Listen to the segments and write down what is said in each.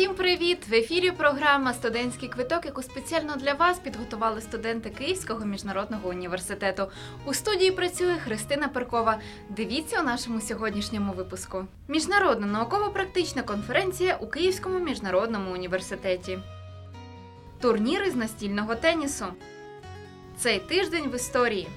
Усім привіт! В ефірі програма Студентський квиток, яку спеціально для вас підготували студенти Київського міжнародного університету. У студії працює Христина Перкова. Дивіться у нашому сьогоднішньому випуску. Міжнародна науково-практична конференція у Київському міжнародному університеті. Турніри з настільного тенісу. Цей тиждень в історії.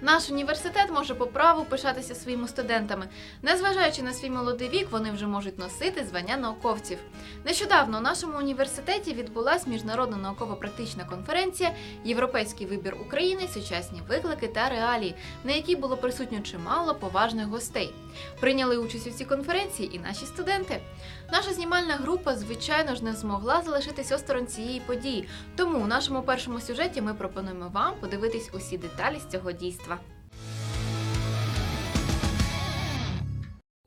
Наш університет може по праву пишатися своїми студентами. Незважаючи на свій молодий вік, вони вже можуть носити звання науковців. Нещодавно у нашому університеті відбулась міжнародна науково-практична конференція Європейський вибір України, сучасні виклики та реалії, на якій було присутньо чимало поважних гостей. Прийняли участь у цій конференції і наші студенти. Наша знімальна група, звичайно ж, не змогла залишитись осторонь цієї події. Тому у нашому першому сюжеті ми пропонуємо вам подивитись усі деталі з цього дійства.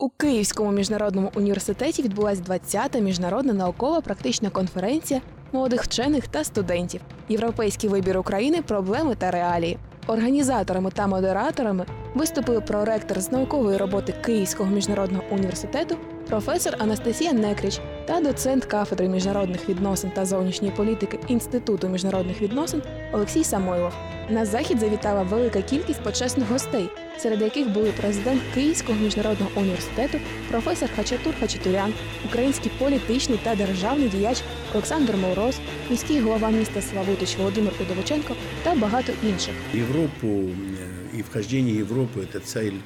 У Київському міжнародному університеті відбулася 20-та міжнародна наукова практична конференція молодих вчених та студентів. Європейський вибір України, проблеми та реалії. Організаторами та модераторами виступили проректор з наукової роботи Київського міжнародного університету, професор Анастасія Некріч та доцент кафедри міжнародних відносин та зовнішньої політики Інституту міжнародних відносин Олексій Самойлов. На захід завітала велика кількість почесних гостей, серед яких були президент Київського міжнародного університету, професор Хачатур Хачатурян, український політичний та державний діяч Олександр Мороз, міський голова міста Славутич Володимир Удовиченко та багато інших. Европу э, и вхождение Европы – это цель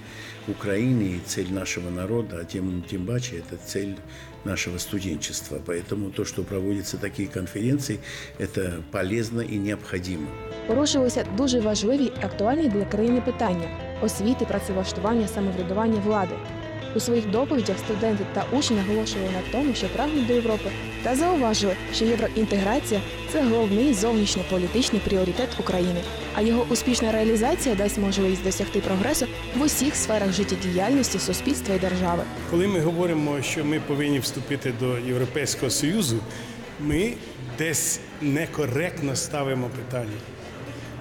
Украины и цель нашего народа, а тем, тем паче это цель нашего студенчества. Поэтому то, что проводятся такие конференции, это полезно и необходимо. Порушилися дуже важливі і актуальні для країни питання освіти, працевлаштування, самоврядування влади. У своїх доповідях студенти та учні наголошували на тому, що прагнуть до Європи, та зауважили, що євроінтеграція це головний зовнішньополітичний пріоритет України, а його успішна реалізація дасть можливість досягти прогресу в усіх сферах життєдіяльності суспільства і держави. Коли ми говоримо, що ми повинні вступити до Європейського Союзу, ми десь некоректно ставимо питання.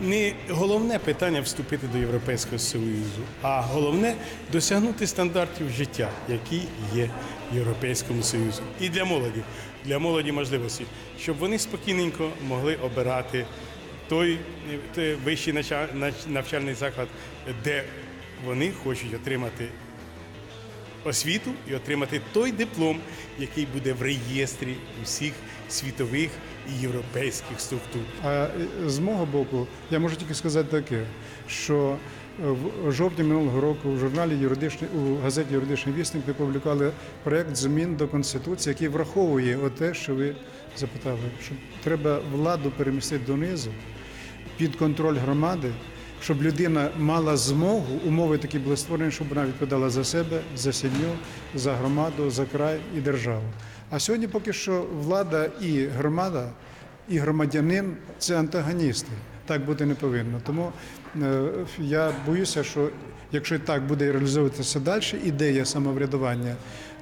Не головне питання вступити до Європейського Союзу, а головне досягнути стандартів життя, які є в Європейському Союзі. І для молоді, для молоді можливості, щоб вони спокійненько могли обирати той, той вищий навчальний заклад, де вони хочуть отримати освіту і отримати той диплом, який буде в реєстрі усіх світових європейських структур. А е, з мого боку, я можу тільки сказати таке, що е, в жовтні минулого року в журналі юридичний у газеті Юридичний вісник ви публікували проект змін до конституції, який враховує те, що ви запитали, що треба владу перемістити донизу під контроль громади. Щоб людина мала змогу, умови такі були створені, щоб вона відповідала за себе, за сім'ю, за громаду, за край і державу. А сьогодні поки що влада і громада, і громадянин це антагоністи. Так бути не повинно. Тому е, я боюся, що якщо так буде реалізовуватися далі ідея самоврядування,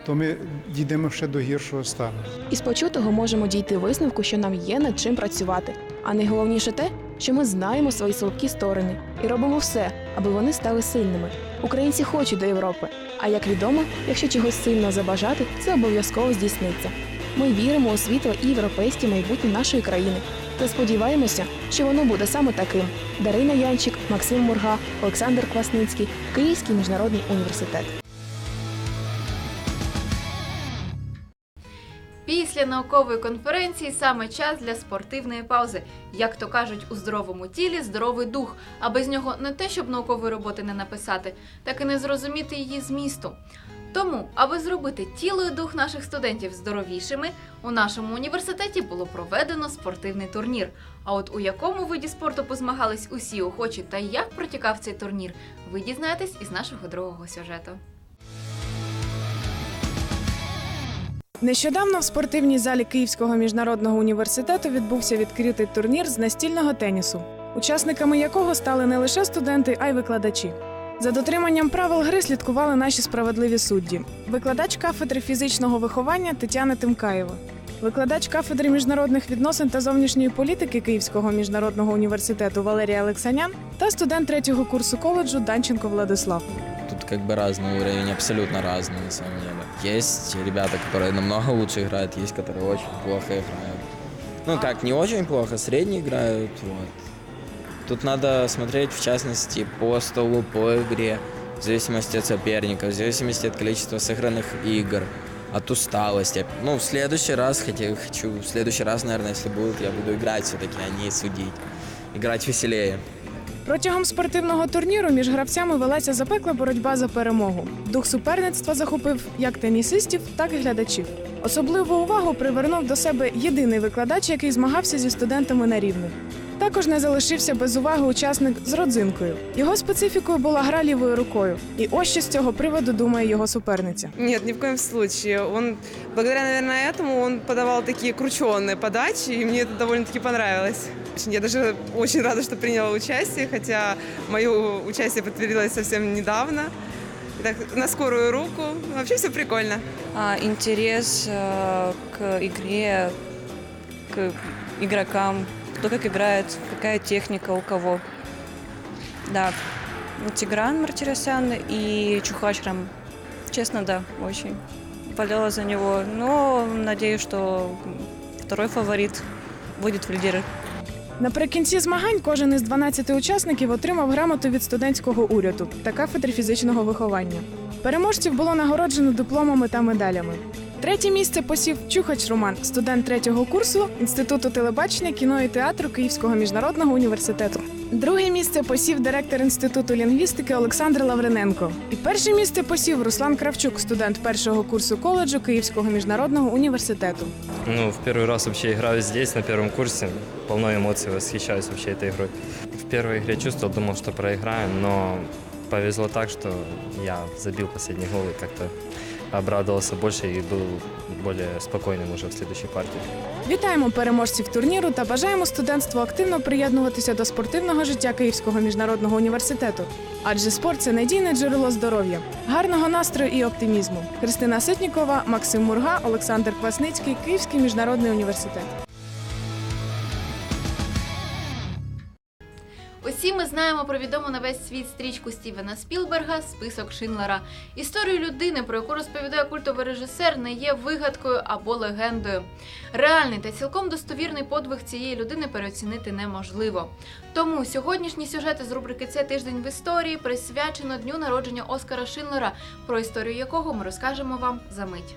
то ми дійдемо ще до гіршого стану. Із почутого можемо дійти висновку, що нам є над чим працювати. А найголовніше те, що ми знаємо свої слабкі сторони і робимо все, аби вони стали сильними. Українці хочуть до Європи. А як відомо, якщо чогось сильно забажати, це обов'язково здійсниться. Ми віримо у світло і європейське майбутнє нашої країни та сподіваємося, що воно буде саме таким. Дарина Янчик, Максим Мурга, Олександр Квасницький, Київський міжнародний університет. Після наукової конференції саме час для спортивної паузи. Як то кажуть, у здоровому тілі здоровий дух, а без нього не те, щоб наукової роботи не написати, так і не зрозуміти її змісту. Тому, аби зробити тіло і дух наших студентів здоровішими, у нашому університеті було проведено спортивний турнір. А от у якому виді спорту позмагались усі охочі та як протікав цей турнір, ви дізнаєтесь із нашого другого сюжету. Нещодавно в спортивній залі Київського міжнародного університету відбувся відкритий турнір з настільного тенісу, учасниками якого стали не лише студенти, а й викладачі. За дотриманням правил гри слідкували наші справедливі судді, викладач кафедри фізичного виховання Тетяна Тимкаєва, викладач кафедри міжнародних відносин та зовнішньої політики Київського міжнародного університету Валерія Олексанян та студент третього курсу коледжу Данченко Владислав. Тут как бы разный уровень, абсолютно разный на самом деле. Есть ребята, которые намного лучше играют, есть, которые очень плохо играют. Ну как, не очень плохо, средне играют, вот. Тут надо смотреть, в частности, по столу, по игре, в зависимости от соперника, в зависимости от количества сыгранных игр, от усталости. Ну, в следующий раз, хотя хочу, в следующий раз, наверное, если будет, я буду играть все-таки, а не судить. Играть веселее. Протягом спортивного турніру між гравцями велася запекла боротьба за перемогу. Дух суперництва захопив як тенісистів, так і глядачів. Особливу увагу привернув до себе єдиний викладач, який змагався зі студентами на рівних. Також не залишився без уваги учасник з родзинкою. Його специфікою була гра лівою рукою. І ось що з цього приводу думає його суперниця. Нет, ни в коем случае. Он, благодаря, наверное, этому он подавал такие крученные подачи, и мне это довольно-таки понравилось. Очень- Я даже очень рада, что приняла участие, хотя мое участие подтвердилось совсем недавно. И Так, на скорую руку. Вообще все прикольно. а, интерес э, к игре, к игрокам, кто как играет, какая техника у кого. Да, Тигран Мартиросян и Чухачрам. Честно, да, очень. Болела за него, но надеюсь, что второй фаворит выйдет в лидеры. Наприкінці змагань кожен із 12 учасників отримав грамоту від студентського уряду та кафедри фізичного виховання. Переможців було нагороджено дипломами та медалями. Третє місце посів Чухач Роман, студент третього курсу Інституту телебачення, кіно і театру Київського міжнародного університету. Друге місце посів директор інституту лінгвістики Олександр Лавриненко. І перше місце посів Руслан Кравчук, студент першого курсу коледжу Київського міжнародного університету. Ну, в первый раз вообще играю здесь, на первом курсе. Полно эмоций, восхищаюсь вообще этой игрой. В первой игре чувствовал, думал, что проиграю, но повезло так, что я забил последний гол и как-то обрадовался больше и был более спокойным уже в следующей партии. Вітаємо переможців турніру та бажаємо студентству активно приєднуватися до спортивного життя Київського міжнародного університету. Адже спорт це надійне джерело здоров'я, гарного настрою і оптимізму. Христина Ситнікова, Максим Мурга, Олександр Квасницький, Київський міжнародний університет. Усі ми знаємо про відому на весь світ стрічку Стівена Спілберга Список Шинлера. Історію людини, про яку розповідає культовий режисер, не є вигадкою або легендою. Реальний та цілком достовірний подвиг цієї людини переоцінити неможливо. Тому сьогоднішні сюжети з рубрики Це тиждень в історії присвячено дню народження Оскара Шинлера, про історію якого ми розкажемо вам за мить.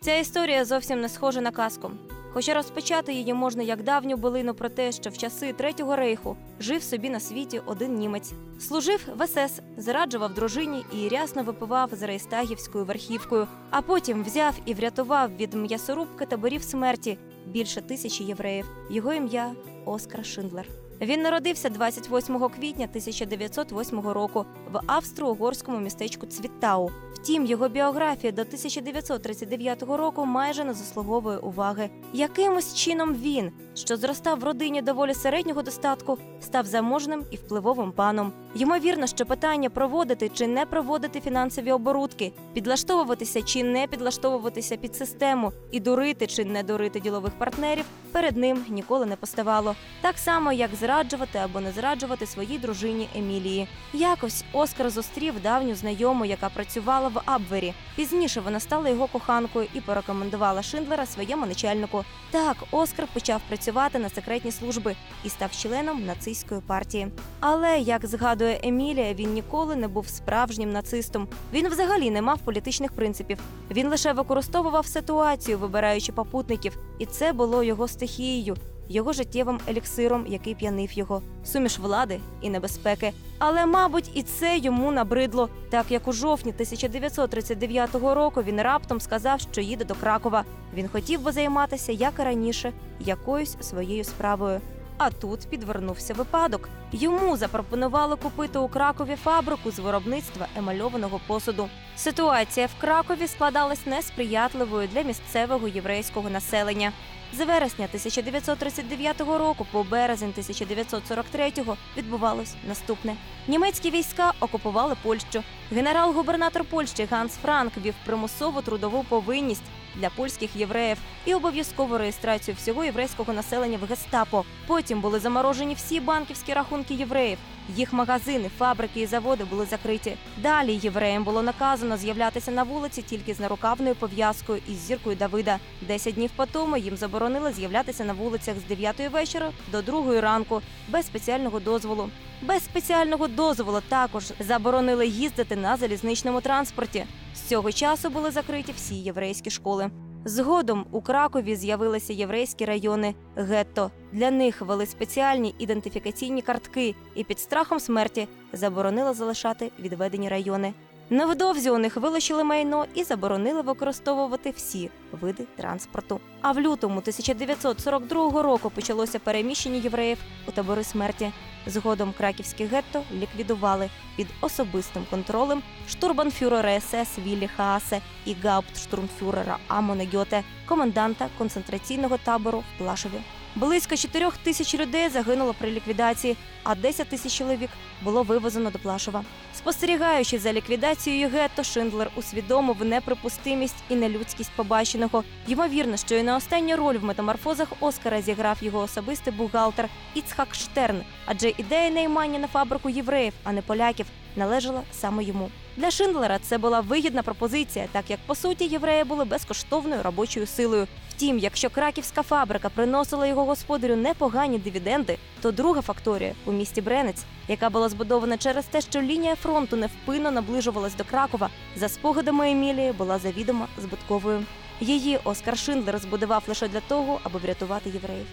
Ця історія зовсім не схожа на казку. Хоча розпочати її можна як давню билину про те, що в часи Третього рейху жив собі на світі один німець, служив в СС, зараджував дружині і рясно випивав з рейстагівською верхівкою, а потім взяв і врятував від м'ясорубки таборів смерті більше тисячі євреїв. Його ім'я Оскар Шиндлер. Він народився 28 квітня 1908 року в австро-угорському містечку Цвітау. Втім, його біографія до 1939 року майже не заслуговує уваги. Якимось чином він, що зростав в родині доволі середнього достатку, став заможним і впливовим паном. Ймовірно, що питання проводити чи не проводити фінансові оборудки, підлаштовуватися чи не підлаштовуватися під систему і дурити чи не дурити ділових партнерів перед ним ніколи не поставало. Так само, як зраджувати або не зраджувати своїй дружині Емілії. Якось Оскар зустрів давню знайому, яка працювала в Абвері. Пізніше вона стала його коханкою і порекомендувала Шиндлера своєму начальнику. Так, Оскар почав працювати на секретні служби і став членом нацистської партії. Але як згадує Емілія, він ніколи не був справжнім нацистом. Він взагалі не мав політичних принципів. Він лише використовував ситуацію, вибираючи попутників, і це було його стихією. Його життєвим еліксиром, який п'янив його, суміш влади і небезпеки. Але, мабуть, і це йому набридло, так як у жовтні 1939 року він раптом сказав, що їде до Кракова. Він хотів би займатися, як і раніше, якоюсь своєю справою. А тут підвернувся випадок. Йому запропонували купити у Кракові фабрику з виробництва емальованого посуду. Ситуація в Кракові складалась несприятливою для місцевого єврейського населення. З вересня 1939 року по березень 1943 відбувалось наступне. Німецькі війська окупували Польщу. Генерал-губернатор Польщі Ганс Франк вів примусову трудову повинність. Для польських євреїв і обов'язкову реєстрацію всього єврейського населення в гестапо. Потім були заморожені всі банківські рахунки євреїв. Їх магазини, фабрики і заводи були закриті. Далі євреям було наказано з'являтися на вулиці тільки з нарукавною пов'язкою із зіркою Давида. Десять днів по тому їм заборонили з'являтися на вулицях з 9 вечора до 2 ранку без спеціального дозволу. Без спеціального дозволу також заборонили їздити на залізничному транспорті. З цього часу були закриті всі єврейські школи. Згодом у Кракові з'явилися єврейські райони гетто. Для них ввели спеціальні ідентифікаційні картки і під страхом смерті заборонили залишати відведені райони. Невдовзі у них вилучили майно і заборонили використовувати всі види транспорту. А в лютому 1942 року почалося переміщення євреїв у табори смерті. Згодом краківське гетто ліквідували під особистим контролем штурбанфюрера СС Віллі Хаасе і гауптштурмфюрера Амона Гьоте, коменданта концентраційного табору в Плашові. Близько 4 тисяч людей загинуло при ліквідації, а 10 тисяч чоловік було вивезено до Плашова. Спостерігаючи за ліквідацією гетто, Шиндлер усвідомив неприпустимість і нелюдськість побаченого. Ймовірно, що і на останню роль в метаморфозах Оскара зіграв його особистий бухгалтер Іцхак Штерн, адже ідея наймання на фабрику євреїв, а не поляків, належала саме йому. Для Шиндлера це була вигідна пропозиція, так як по суті євреї були безкоштовною робочою силою. Втім, якщо краківська фабрика приносила його господарю непогані дивіденди, то друга факторія у місті Бренець, яка була збудована через те, що лінія фронту невпинно наближувалась до Кракова, за спогадами Емілії була завідомо збутковою. Її Оскар Шиндлер збудував лише для того, аби врятувати євреїв.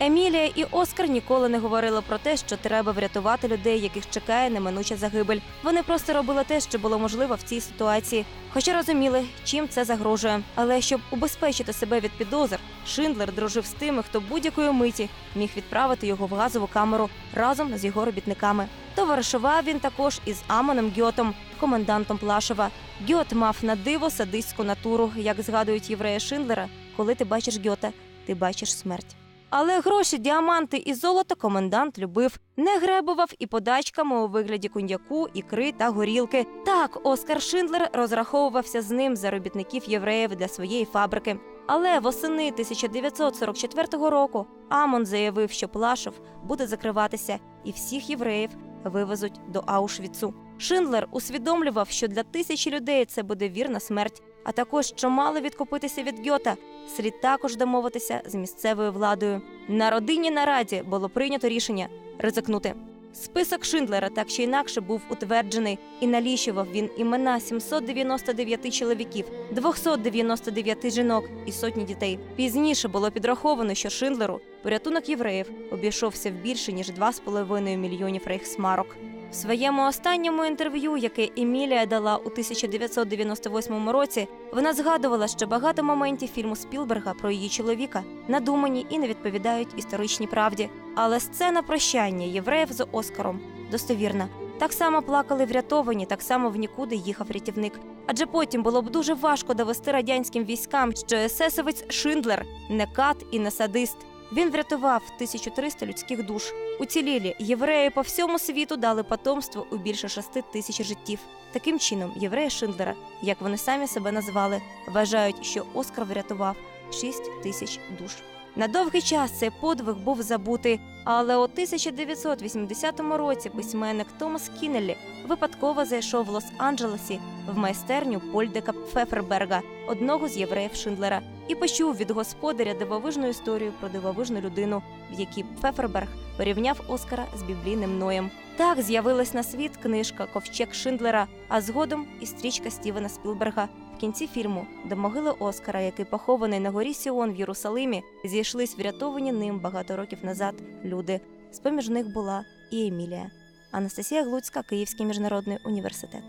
Емілія і Оскар ніколи не говорили про те, що треба врятувати людей, яких чекає неминуча загибель. Вони просто робили те, що було можливо в цій ситуації, хоча розуміли, чим це загрожує. Але щоб убезпечити себе від підозр, Шиндлер дружив з тими, хто будь-якої миті міг відправити його в газову камеру разом з його робітниками. Товаришував він також із Амоном Гьотом, комендантом Плашова. Гьот мав на диво садистську натуру, як згадують євреї Шиндлера. Коли ти бачиш Гьота, ти бачиш смерть. Але гроші, діаманти і золото комендант любив, не гребував і подачками у вигляді коньяку, ікри та горілки. Так, Оскар Шиндлер розраховувався з ним за робітників євреїв для своєї фабрики. Але восени 1944 року Амон заявив, що Плашов буде закриватися, і всіх євреїв вивезуть до Аушвіцу. Шиндлер усвідомлював, що для тисячі людей це буде вірна смерть, а також що мало відкупитися від Гьота. Слід також домовитися з місцевою владою. На родинній нараді було прийнято рішення ризикнути. Список Шиндлера так чи інакше був утверджений і налічував він імена 799 чоловіків, 299 жінок і сотні дітей. Пізніше було підраховано, що Шиндлеру порятунок євреїв обійшовся в більше ніж 2,5 мільйонів рейхсмарок. В своєму останньому інтерв'ю, яке Емілія дала у 1998 році, вона згадувала, що багато моментів фільму Спілберга про її чоловіка надумані і не відповідають історичній правді. Але сцена прощання євреїв з Оскаром достовірна. Так само плакали врятовані, так само в нікуди їхав рятівник. Адже потім було б дуже важко довести радянським військам, що есесовець Шиндлер не кат і не садист. Він врятував 1300 людських душ. Уцілілі євреї по всьому світу дали потомство у більше 6 тисяч життів. Таким чином, євреї Шиндлера, як вони самі себе назвали, вважають, що Оскар врятував 6 тисяч душ. На довгий час цей подвиг був забутий, але у 1980 році письменник Томас Кіннеллі випадково зайшов в Лос-Анджелесі в майстерню Польдека Пфеферберга, одного з євреїв Шиндлера, і почув від господаря дивовижну історію про дивовижну людину, в якій Пфеферберг порівняв Оскара з біблійним Ноєм. Так з'явилась на світ книжка Ковчег Шиндлера, а згодом і стрічка Стівена Спілберга. В кінці фільму до могили Оскара, який похований на горі Сіон в Єрусалимі, зійшлись врятовані ним багато років назад люди. З поміж них була і Емілія. Анастасія Глуцька, Київський міжнародний університет.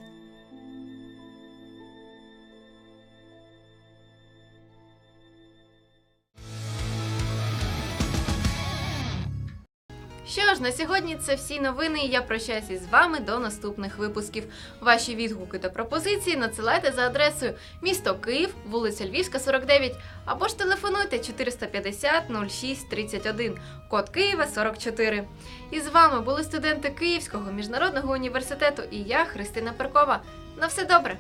Ж, на сьогодні це всі новини. Я прощаюся з вами до наступних випусків. Ваші відгуки та пропозиції надсилайте за адресою місто Київ, вулиця Львівська, 49, або ж телефонуйте 450 06 31, код Києва 44. І з вами були студенти Київського міжнародного університету і я, Христина Перкова. На все добре!